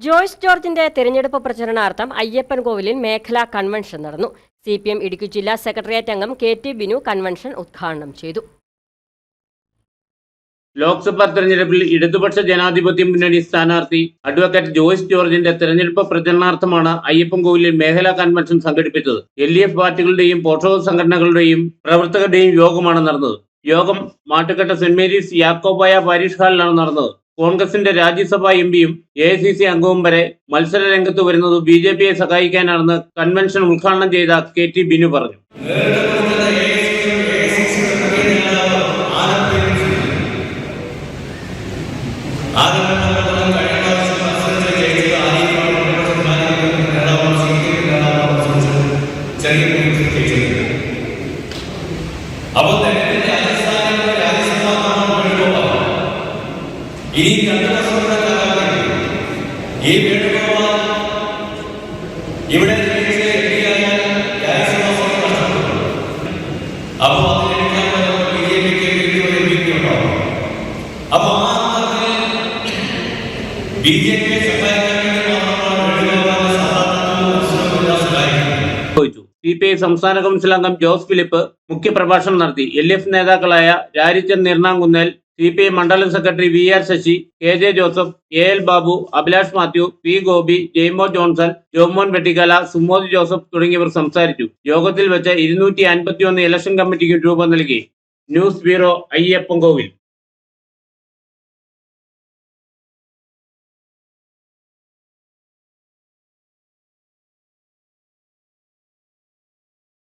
ജോയ്സ് ജോർജിന്റെ തെരഞ്ഞെടുപ്പ് പ്രചരണാർത്ഥം അയ്യപ്പൻ കോവിലിൽ മേഖലാ കൺവെൻഷൻ നടന്നു. സി പി എം ഇടുക്കി ജില്ലാ സെക്രട്ടേറിയറ്റ് അംഗം കെ ടി ബിനു കൺവെൻഷൻ ഉദ്ഘാടനം ചെയ്തു. ലോക്സഭാ തെരഞ്ഞെടുപ്പിൽ ഇടതുപക്ഷ ജനാധിപത്യ മുന്നണി സ്ഥാനാർത്ഥി അഡ്വക്കേറ്റ് ജോയ്സ് ജോർജിന്റെ തെരഞ്ഞെടുപ്പ് പ്രചരണാർത്ഥമാണ് അയ്യപ്പൻകോവിലിൽ മേഖലാ കൺവെൻഷൻ സംഘടിപ്പിച്ചത്. എൽ ഡി എഫ് പാർട്ടികളുടെയും പോഷക സംഘടനകളുടെയും പ്രവർത്തകരുടെയും യോഗമാണ് നടന്നത്. യോഗം Mattukatta Saint Mary's Yakobaya parish ഹാളിലാണ് നടന്നത്. കോൺഗ്രസിന്റെ രാജ്യസഭാ എം പിയും എ ഐ സി സി അംഗവും വരെ മത്സര രംഗത്ത് വരുന്നത് ബി ജെ പിയെ സഹായിക്കാനാണെന്ന് കൺവെൻഷൻ ഉദ്ഘാടനം ചെയ്ത കെ ടി ബിനു പറഞ്ഞു. അപ്പോൾ തെരഞ്ഞെടുപ്പിന്റെ ഇനി രണ്ടു വർഷം ഈ വേണുഗോപാൽ ഇവിടെ സംസ്ഥാന കൗൺസിൽ അംഗം ജോസ് ഫിലിപ്പ് മുഖ്യപ്രഭാഷണം നടത്തി. എൽ എഫ് നേതാക്കളായ രാരിച്ചൻ നീർണാങ്കുന്നേൽ സി പി മണ്ഡലം secretary V R Sasi K J Joseph A L Babu Abhilash Mathew P Gopi Jaimo Johnson Jomon Vettikkala Sumod Joseph തുടങ്ങിയവർ സംസാരിച്ചു. യോഗത്തിൽ വെച്ച് ഇരുന്നൂറ്റി അൻപത്തിയൊന്ന് ഇലക്ഷൻ കമ്മിറ്റിക്ക് രൂപം നൽകി. News bureau Ayyappankovil.